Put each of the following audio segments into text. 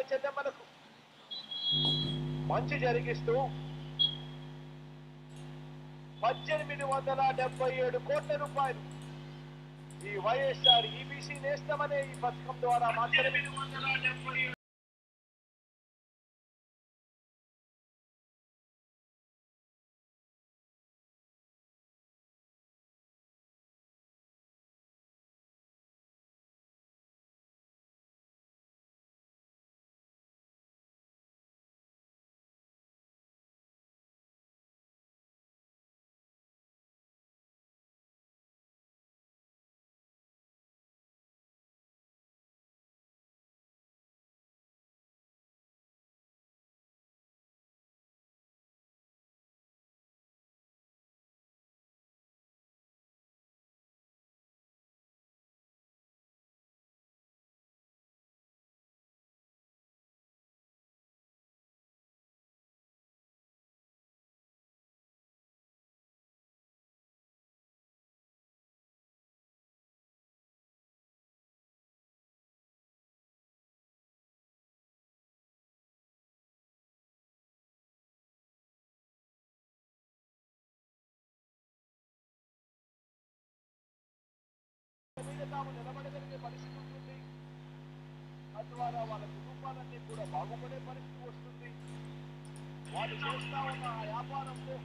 ఉన్న అక్క మంచి జరిగిస్తూ పద్దెనిమిది వందల డెబ్బై ఏడు కోట్ల రూపాయలు ఈ వైఎస్ఆర్ ఈబీసీ నేస్తామనే ఈ పథకం ద్వారా మాత్రమే. మీద తాము నిలబడగలిగే పరిస్థితి ఉంటుంది. తద్వారా వాళ్ళ కుటుంబాలన్నీ కూడా బాగుపడే పరిస్థితి వస్తుంది. వాళ్ళు చేస్తా ఉన్న ఆ వ్యాపారంలో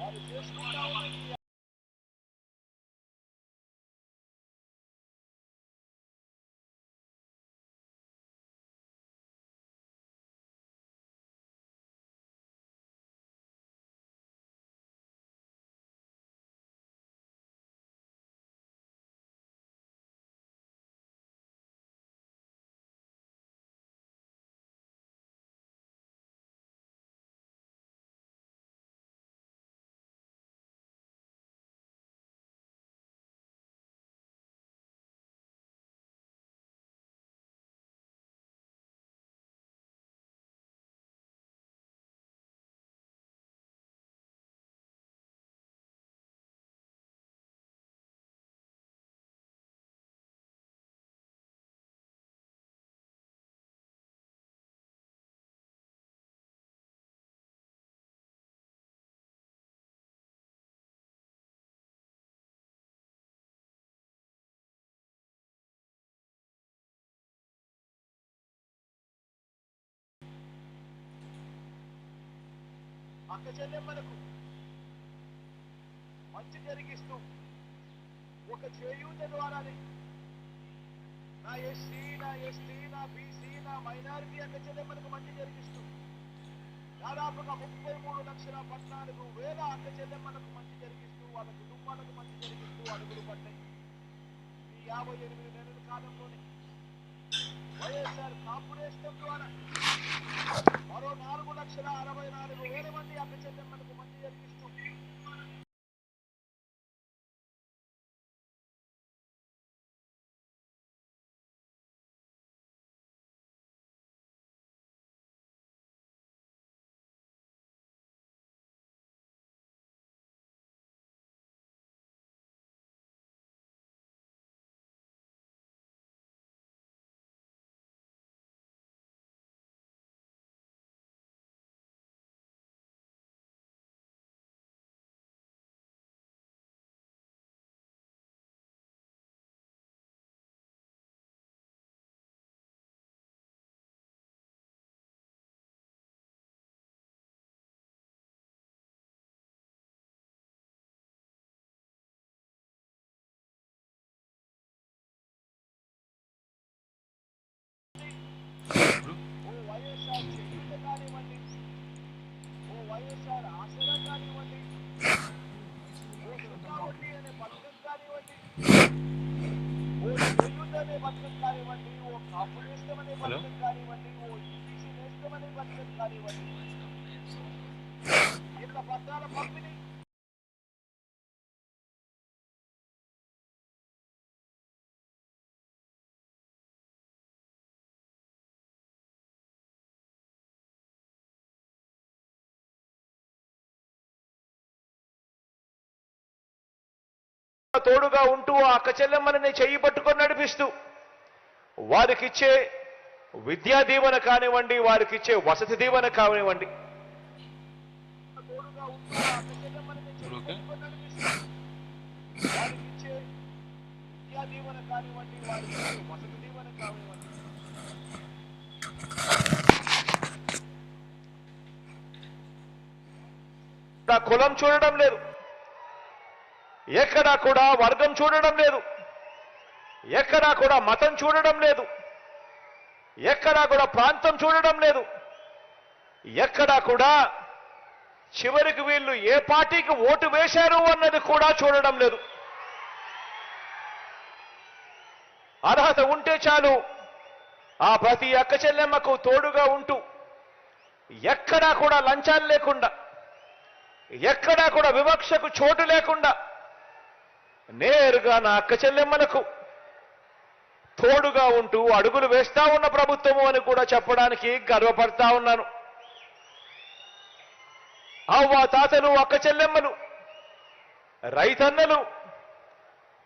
వాళ్ళు చేసుకుంటా ఉన్న అక్క చెల్లెమ్మలకు మంచి జరిగిస్తూ ఒక చేయూత ద్వారానే నా ఎస్సీ నా ఎస్టీ నా బీసీ నా మైనారిటీ అక్క చెల్లెమ్మలకు మంచి జరిగిస్తూ దాదాపుగా ముప్పై మూడు లక్షల పద్నాలుగు వేల అక్క చెల్లెమ్మలకు మంచి జరిగిస్తూ వాళ్ళ కుటుంబాలకు మంచి జరిగిస్తూ అడుగులు పడ్డాయి. ఈ యాభై ఎనిమిది నెలల కాలంలోనే వైఎస్ఆర్ కాపురేషన్ ద్వారా మరో నాలుగు లక్షల అరవై నాలుగు వేల మంది అక్క మంది మంచి తోడుగా ఉంటూ ఆ అక్క చెల్లెమ్మని చెయ్యి పట్టుకొని నడిపిస్తూ వారికిచ్చే విద్యా దీవెన కానివ్వండి వారికి ఇచ్చే వసతి దీవెన కానివ్వండి. కులం చూడడం లేదు. ఎక్కడా కూడా వర్గం చూడడం లేదు. ఎక్కడా కూడా మతం చూడడం లేదు. ఎక్కడా కూడా ప్రాంతం చూడడం లేదు. ఎక్కడా కూడా చివరికి వీళ్ళు ఏ పార్టీకి ఓటు వేశారు అన్నది కూడా చూడడం లేదు. అర్హత ఉంటే చాలు ఆ ప్రతి అక్క చెల్లెమ్మకు తోడుగా ఉంటూ ఎక్కడా కూడా లంచాలు లేకుండా ఎక్కడా కూడా వివక్షకు చోటు లేకుండా నేరుగా నా అక్క చెల్లెమ్మలకు తోడుగా ఉంటూ అడుగులు వేస్తా ఉన్న ప్రభుత్వము అని కూడా చెప్పడానికి గర్వపడతా ఉన్నాను. అవ్వ తాతలు అక్క చెల్లెమ్మలు రైతన్నలు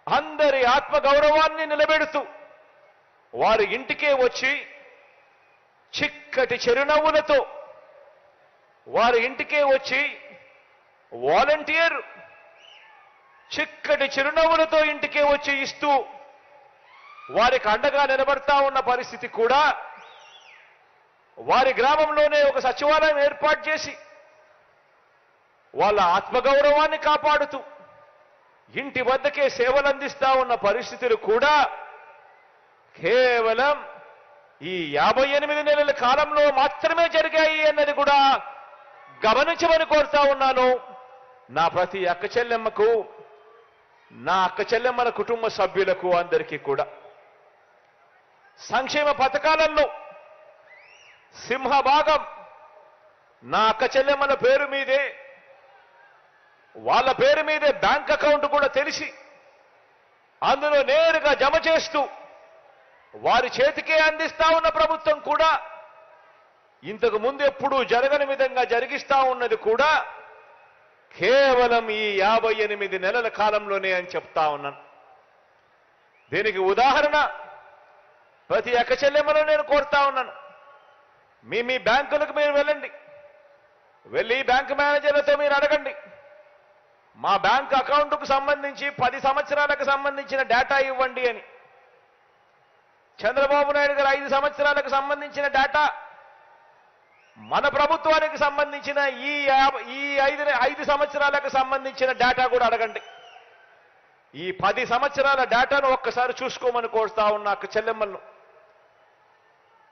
అందరి ఆత్మగౌరవాన్ని నిలబెడుతూ వారి ఇంటికే వచ్చి చిక్కటి చిరునవ్వులతో వారి ఇంటికే వచ్చి వాలంటీర్ చిక్కటి చిరునవ్వులతో ఇంటికే వచ్చి ఇస్తూ వారికి అండగా నిలబడతా ఉన్న పరిస్థితి కూడా వారి గ్రామంలోనే ఒక సచివాలయం ఏర్పాటు చేసి వాళ్ళ ఆత్మగౌరవాన్ని కాపాడుతూ ఇంటి వద్దకే సేవలు అందిస్తా ఉన్న పరిస్థితులు కూడా కేవలం ఈ యాభై ఎనిమిది నెలల కాలంలో మాత్రమే జరిగాయి అన్నది కూడా గమనించమని కోరుతా ఉన్నాను. నా ప్రతి అక్క చెల్లెమ్మకు నా అక్క చెల్లెమ్మల కుటుంబ సభ్యులకు అందరికీ కూడా. సంక్షేమ పథకాలలో సింహభాగం. నా అక్క చెల్లెమ్మల పేరు మీదే. వాళ్ళ పేరు మీదే బ్యాంక్ అకౌంట్ కూడా తెలిసి అందులో నేరుగా జమ చేస్తూ వారి చేతికే అందిస్తా ఉన్న ప్రభుత్వం కూడా ఇంతకు ముందు ఎప్పుడూ జరగని విధంగా జరిగిస్తా ఉన్నది కూడా కేవలం ఈ యాభై ఎనిమిది నెలల కాలంలోనే అని చెప్తా ఉన్నాను. దీనికి ఉదాహరణ ప్రతి ఎక్క చెల్లెమ్మలో నేను కోరుతా ఉన్నాను. మీ మీ బ్యాంకులకు మీరు వెళ్ళండి. వెళ్ళి బ్యాంక్ మేనేజర్లతో మీరు అడగండి. మా బ్యాంక్ అకౌంట్కు సంబంధించి పది సంవత్సరాలకు సంబంధించిన డేటా ఇవ్వండి అని. చంద్రబాబు నాయుడు గారు ఐదు సంవత్సరాలకు సంబంధించిన డేటా మన ప్రభుత్వానికి సంబంధించిన ఈ ఈ ఐదు ఐదు సంవత్సరాలకు సంబంధించిన డేటా కూడా అడగండి. ఈ పది సంవత్సరాల డేటాను ఒక్కసారి చూసుకోమని కోరుతా ఉన్నా అక్క చెల్లెమ్మలను.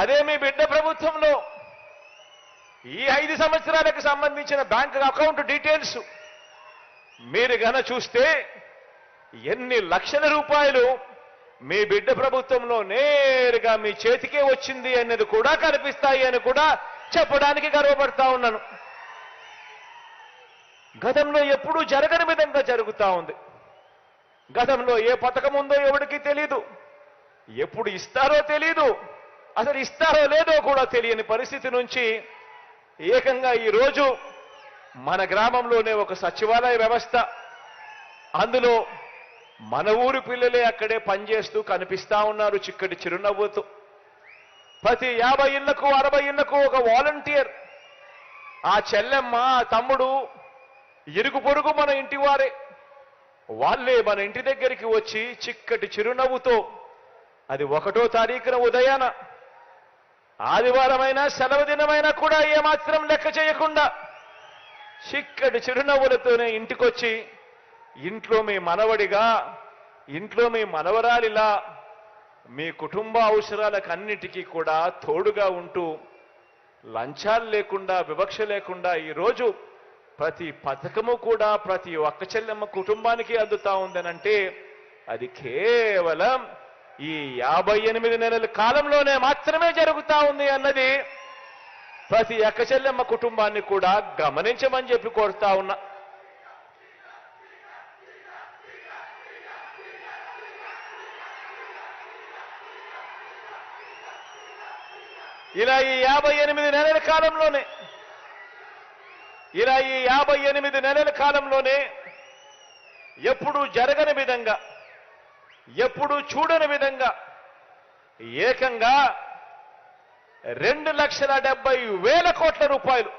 అదే మీ బిడ్డ ప్రభుత్వంలో. ఈ ఐదు సంవత్సరాలకు సంబంధించిన బ్యాంక్ అకౌంట్ డీటెయిల్స్ మీరు గన చూస్తే ఎన్ని లక్షల రూపాయలు మీ బిడ్డ ప్రభుత్వంలో నేరుగా మీ చేతికే వచ్చింది అనేది కూడా కనిపిస్తాయి అని కూడా చెప్పడానికి గర్వపడతా ఉన్నాను. గతంలో ఎప్పుడూ జరగని విధంగా జరుగుతా ఉంది. గతంలో ఏ పథకం ఉందో ఎవరికి తెలీదు. ఎప్పుడు ఇస్తారో తెలీదు. అసలు ఇస్తారో లేదో కూడా తెలియని పరిస్థితి నుంచి ఏకంగా ఈ రోజు మన గ్రామంలోనే ఒక సచివాలయ వ్యవస్థ. అందులో మన ఊరి పిల్లలే అక్కడే పనిచేస్తూ కనిపిస్తా ఉన్నారు చిక్కటి చిరునవ్వుతో. ప్రతి యాభై ఇళ్ళకు అరవై ఇళ్ళకు ఒక వాలంటీర్. ఆ చెల్లెమ్మ ఆ తమ్ముడు ఇరుగు పొరుగు మన ఇంటి వారే. వాళ్ళే మన ఇంటి దగ్గరికి వచ్చి చిక్కటి చిరునవ్వుతో. అది ఒకటో తారీఖున ఉదయాన ఆదివారమైనా సెలవు దినమైనా కూడా ఏమాత్రం లెక్క చేయకుండా చిక్కటి చిరునవ్వులతోనే ఇంటికొచ్చి ఇంట్లో మీ మనవడిగా ఇంట్లో మీ మనవరాలిలా మీ కుటుంబ అవసరాలకు అన్నిటికీ కూడా తోడుగా ఉంటూ లంచాలు లేకుండా వివక్ష లేకుండా ఈరోజు ప్రతి పథకము కూడా ప్రతి ఒక్క చెల్లెమ్మ కుటుంబానికి అందుతా ఉందనంటే అది కేవలం ఈ యాభై ఎనిమిది నెలల కాలంలోనే మాత్రమే జరుగుతా ఉంది అన్నది ప్రతి ఎక్కచెల్లెమ్మ కుటుంబాన్ని కూడా గమనించమని చెప్పి కోరుతా ఉన్నా. ఇలా ఈ యాభై ఎనిమిది నెలల కాలంలోనే ఇలా ఈ యాభై ఎనిమిది నెలల కాలంలోనే ఎప్పుడూ జరగని విధంగా ఎప్పుడు చూడని విధంగా ఏకంగా రెండు లక్షల డెబ్బై వేల కోట్ల రూపాయలు.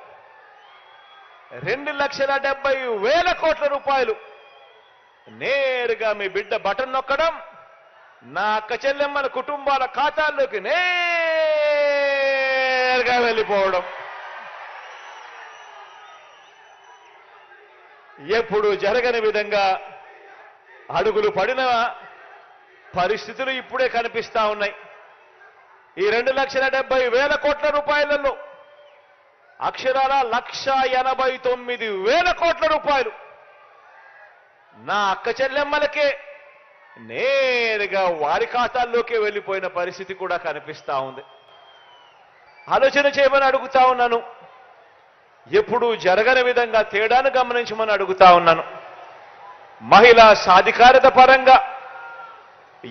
రెండు లక్షల డెబ్బై వేల కోట్ల రూపాయలు. నేరుగా మీ బిడ్డ బటన్ నొక్కడం నా అక్క చెల్లెమ్మల కుటుంబాల ఖాతాల్లోకి నేరుగా వెళ్ళిపోవడం. ఎప్పుడు జరగని విధంగా అడుగులు పడిన పరిస్థితులు ఇప్పుడే కనిపిస్తా ఉన్నాయి. ఈ రెండు లక్షల డెబ్బై వేల కోట్ల రూపాయలలో అక్షరాల లక్ష ఎనభై తొమ్మిది వేల కోట్ల రూపాయలు నా అక్క చెల్లెమ్మలకే నేరుగా వారి ఖాతాల్లోకే వెళ్ళిపోయిన పరిస్థితి కూడా కనిపిస్తా ఉంది. ఆలోచన చేయమని అడుగుతా ఉన్నాను. ఎప్పుడు జరగని విధంగా తేడాను గమనించమని అడుగుతా ఉన్నాను. మహిళా సాధికారత పరంగా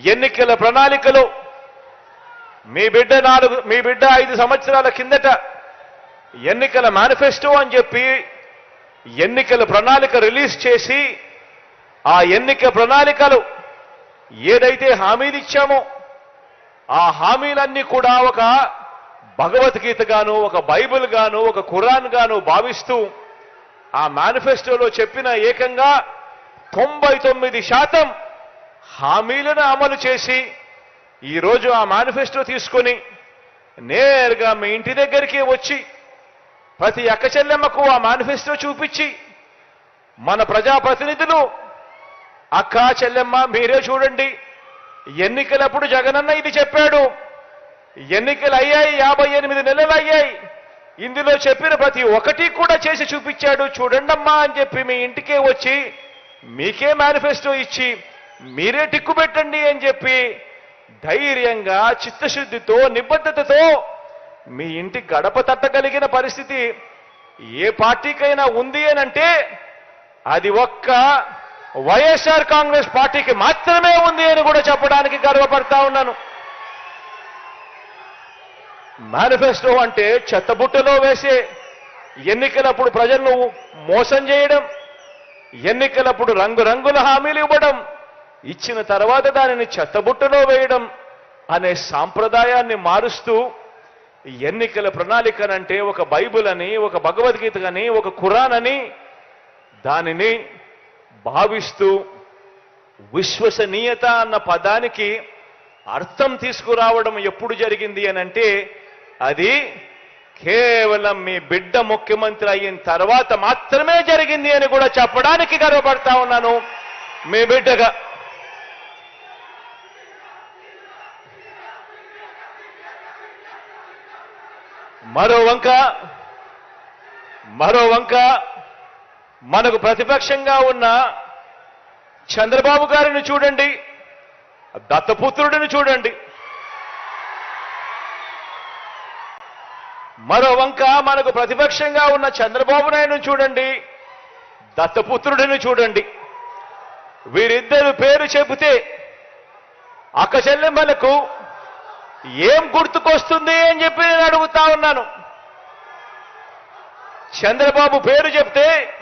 ఎన్నికల ప్రణాళికలో మీ బిడ్డ నాలుగు మీ బిడ్డ ఐదు సంవత్సరాల కిందట ఎన్నికల మేనిఫెస్టో అని చెప్పి ఎన్నికల ప్రణాళిక రిలీజ్ చేసి ఆ ఎన్నిక ప్రణాళికలు ఏదైతే హామీలు ఇచ్చామో ఆ హామీలన్నీ కూడా ఒక భగవద్గీత గాను ఒక బైబిల్ గాను ఒక ఖురాన్ గాను భావిస్తూ ఆ మేనిఫెస్టోలో చెప్పిన ఏకంగా తొంభై తొమ్మిది శాతం హామీలను అమలు చేసి ఈరోజు ఆ మేనిఫెస్టో తీసుకొని నేరుగా మీ ఇంటి దగ్గరికి వచ్చి ప్రతి అక్కచెల్లెమ్మకు ఆ మేనిఫెస్టో చూపించి మన ప్రజాప్రతినిధులు అక్క చెల్లెమ్మ మీరే చూడండి. ఎన్నికలప్పుడు జగనన్న ఇది చెప్పాడు. ఎన్నికలు అయ్యాయి యాభై ఎనిమిది నెలలు అయ్యాయి ఇందులో చెప్పిన ప్రతి ఒక్కటి కూడా చేసి చూపించాడు. చూడండమ్మా అని చెప్పి మీ ఇంటికే వచ్చి మీకే మేనిఫెస్టో ఇచ్చి మీరే టిక్కు పెట్టండి అని చెప్పి ధైర్యంగా చిత్తశుద్ధితో నిబద్ధతతో మీ ఇంటి గడప తట్టగలిగిన పరిస్థితి ఏ పార్టీకైనా ఉంది అనంటే అది ఒక్క వైఎస్ఆర్ కాంగ్రెస్ పార్టీకి మాత్రమే ఉంది అని కూడా చెప్పడానికి గర్వపడతా ఉన్నాను. మేనిఫెస్టో అంటే చెత్తబుట్టలో వేసే ఎన్నికలప్పుడు ప్రజలను మోసం చేయడం ఎన్నికలప్పుడు రంగురంగుల హామీలు ఇవ్వడం ఇచ్చిన తర్వాత దానిని చెత్తబుట్టలో వేయడం అనే సాంప్రదాయాన్ని మారుస్తూ ఎన్నికల ప్రణాళికనంటే ఒక బైబుల్ అని ఒక భగవద్గీత అని ఒక ఖురాన్ అని దానిని భావిస్తూ విశ్వసనీయత అన్న పదానికి అర్థం తీసుకురావడం ఎప్పుడు జరిగింది అని అంటే అది కేవలం మీ బిడ్డ ముఖ్యమంత్రి అయిన తర్వాత మాత్రమే జరిగింది అని కూడా చెప్పడానికి గర్వపడతా ఉన్నాను. మీ బిడ్డగా మరో వంక మరో వంక మనకు ప్రతిపక్షంగా ఉన్న చంద్రబాబు గారిని చూడండి దత్తపుత్రుడిని చూడండి. మరో వంక మనకు ప్రతిపక్షంగా ఉన్న చంద్రబాబు నాయుడు చూడండి దత్తపుత్రుడిని చూడండి. వీరిద్దరు పేరు చెబితే అక్క చెల్లెమ్మలకు ఏం గుర్తుకొస్తుంది అని చెప్పి నేను అడుగుతా ఉన్నాను. చంద్రబాబు పేరు చెప్తే